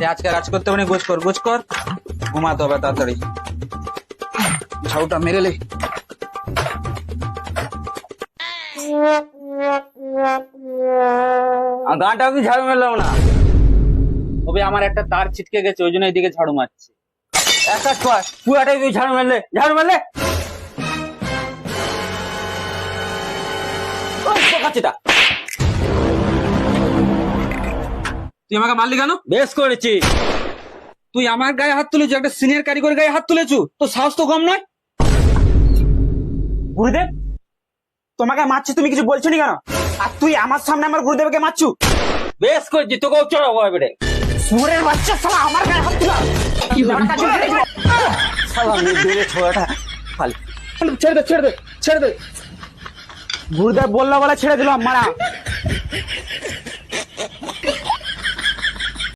সে আজকে কাজ করতে পারি গোছ কর গোছ কর। ঘুমাতে হবে তাড়াতাড়ি। ঝাউটা মেরে লে আর গানটা আমি ঝাড়ু মারলাম না। তবে আমার একটা তার ছিটকে গেছে, ওই জন্য এইদিকে ঝাড়ু মারছে। এক কাজ কর, পুরাটাই তুই ঝাড়ু মারলে ঝাড়ু মারলে। ওই তুই আমাকে মারলি কেন? বেশ করেছি। তুই আমার গায়ে হাত তুলেছো একটা সিনিয়র কারিগর গায়ে হাত তুলেছো? তো সাহস তো কম নয়? গুরুদেব তোমাকে মারছি তুমি কিছু বলছো নি কেন? আর তুই আমার সামনে আমার গুরুদেবকে মারছু? বেশ করেছি তোকেও চড়াবো এবারে। সুরের বাচ্চা সালা আমার গায়ে হাত তুলা। মেয়ে ছোড়াটা ফালি। ছেড়ে দে ছেড়ে দে ছেড়ে দে। গুরুদেব বলল বলে ছেড়ে দিলাম মারা।